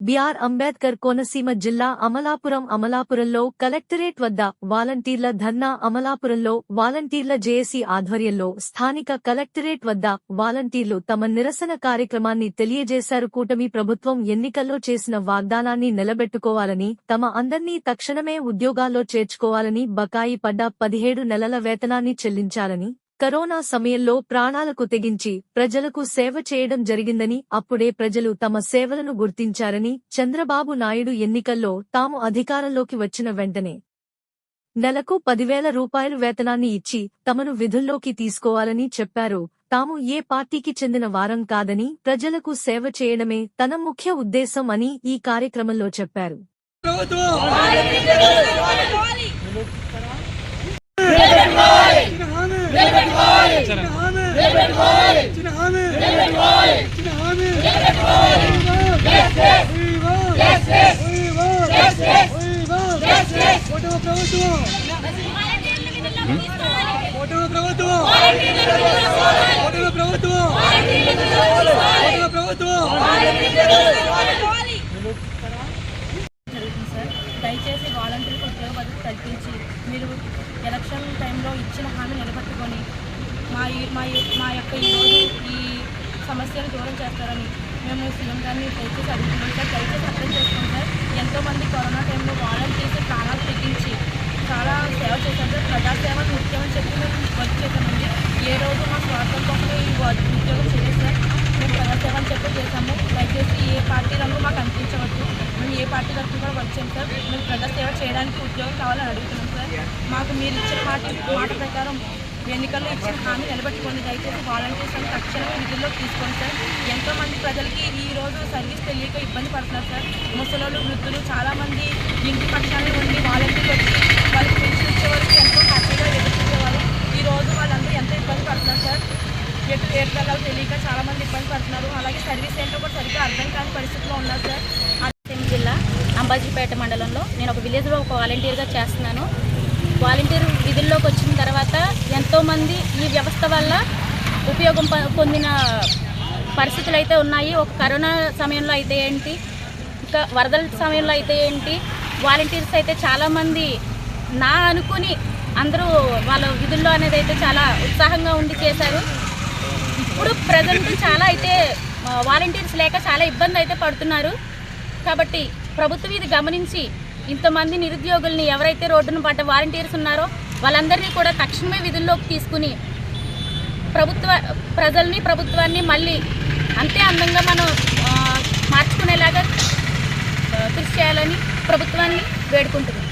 BR Ambedkar Konaseema జిల్లా అమలాపురం అమలాపురంలో collectorate వద్ద వాలంటీర్ల ధర్నా అమలాపురంలో వాలంటీర్ల జేఏసీ ఆధ్వర్యంలో స్థానిక కలెక్టరేట్ వద్ద వాలంటీర్లు తమ నిరసన కార్యక్రమాన్ని తెలియజేశారు. కూటమి ప్రభుత్వం ఎన్నికల్లో చేసిన వాగ్దానాన్ని నిలబెట్టుకోవాలని తమ అందర్నీ తక్షణమే ఉద్యోగాల్లో చేర్చుకోవాలని బకాయి పడ్డ పదిహేడు నెలల వేతనాన్ని చెల్లించాలని కరోనా సమయంలో ప్రాణాలకు తెగించి ప్రజలకు సేవ చేయడం జరిగిందని అప్పుడే ప్రజలు తమ సేవలను గుర్తించారని చంద్రబాబు నాయుడు ఎన్నికల్లో తాము అధికారంలోకి వచ్చిన వెంటనే నెలకు పదివేల రూపాయలు వేతనాన్ని ఇచ్చి తమను విధుల్లోకి తీసుకోవాలని చెప్పారు. తాము ఏ పార్టీకి చెందిన వారం కాదని ప్రజలకు సేవ చేయడమే తన ముఖ్య ఉద్దేశం అని ఈ కార్యక్రమంలో చెప్పారు. ప్రభుత్వం ప్రభుత్వం ప్రభుత్వం కుటుంబ ప్రభుత్వం కుటుంబ ప్రభుత్వం జరుగుతుంది సార్ దయచేసి వాలంటీర్లకు ఉద్యోగ భద్రత కల్పించి మీరు ఎలక్షన్ టైంలో ఇచ్చిన హామీ నిలబెట్టుకొని మా ఈ- మా మా యొక్క ఈరోజు ఈ సమస్యను దూరం చేస్తారని మేము సీఎం గారిని దయచేసి అడుగుతున్నాం. సార్ దయచేసి అర్థం చేసుకోండి సార్. ఎంతోమంది కరోనా టైంలో వాలంటీర్స్ ప్రాణాలు తెగించి చాలా సేవ చేశారు. సార్ ప్రజాసేవ ముఖ్యమని చెప్పి మేము వర్క్ చేశామండి. ఏ రోజు మా స్వార్థం కోసం ఈ వ- ఉద్యోగం చేయలేదు సార్ మేము ప్రజాసేవ అని చెప్పి చేశాము దయచేసి ఏ పార్టీ రంగు మాకు అనిపించవద్దు మేము ఏ పార్టీ తరఫున కూడా వచ్చాం సార్. మేము ప్రజాసేవ చేయడానికి ఉద్యోగం కావాలని అడుగుతున్నాం సార్. మాకు మీరు ఇచ్చిన మాట మాట ప్రకారం ఎన్నికల్లో ఇచ్చిన హామీ నిలబెట్టుకోండి. దయచేసి వాలంటీర్స్ అని తక్షణమే విధుల్లో తీసుకోండి సార్. ఎంతో మంది ప్రజలకి ఈ రోజు సర్వీస్ తెలియక ఇబ్బంది పడుతున్నారు సార్. ముసలోళ్ళు వృద్ధులు చాలామంది ఇంటి పక్షాన్ని ఉండి వాలంటీర్లు వచ్చి వాళ్ళకి పెన్షన్ ఇచ్చే వరకు ఎంతో హ్యాపీగా ఎదుర్కొనేవారు. ఈ రోజు వాళ్ళందరూ ఎంతో ఇబ్బంది పడుతున్నారు సార్. ఎటు ఏర్పడాలో తెలియక చాలామంది ఇబ్బంది పడుతున్నారు. అలాగే సర్వీస్ ఏంటో కూడా సరిగ్గా అర్థం కాని పరిస్థితిలో ఉన్నారు సార్. అంబాజీపేట మండలంలో నేను ఒక విలేజ్లో ఒక వాలంటీర్గా చేస్తున్నాను. వాలంటీర్ విధుల్లోకి వచ్చిన తర్వాత ఎంతోమంది ఈ వ్యవస్థ వల్ల ఉపయోగం పొందిన పరిస్థితులు అయితే ఉన్నాయి. ఒక కరోనా సమయంలో అయితే ఏంటి ఇంకా వరదల సమయంలో అయితే ఏంటి వాలంటీర్స్ అయితే చాలామంది నా అనుకుని అందరూ వాళ్ళ విధుల్లో అనేది అయితే చాలా ఉత్సాహంగా ఉండి చేశారు. ఇప్పుడు ప్రజెంట్ చాలా అయితే వాలంటీర్స్ లేక చాలా ఇబ్బంది అయితే పడుతున్నారు. కాబట్టి ప్రభుత్వం ఇది గమనించి ఇంతమంది నిరుద్యోగుల్ని ఎవరైతే రోడ్డును పడ్డ వాలంటీర్స్ ఉన్నారో వాళ్ళందరినీ కూడా తక్షణమే విధుల్లోకి తీసుకుని ప్రభుత్వ ప్రజల్ని ప్రభుత్వాన్ని మళ్ళీ అంతే అందంగా మనం మార్చుకునేలాగా కృషి చేయాలని ప్రభుత్వాన్ని వేడుకుంటున్నాం.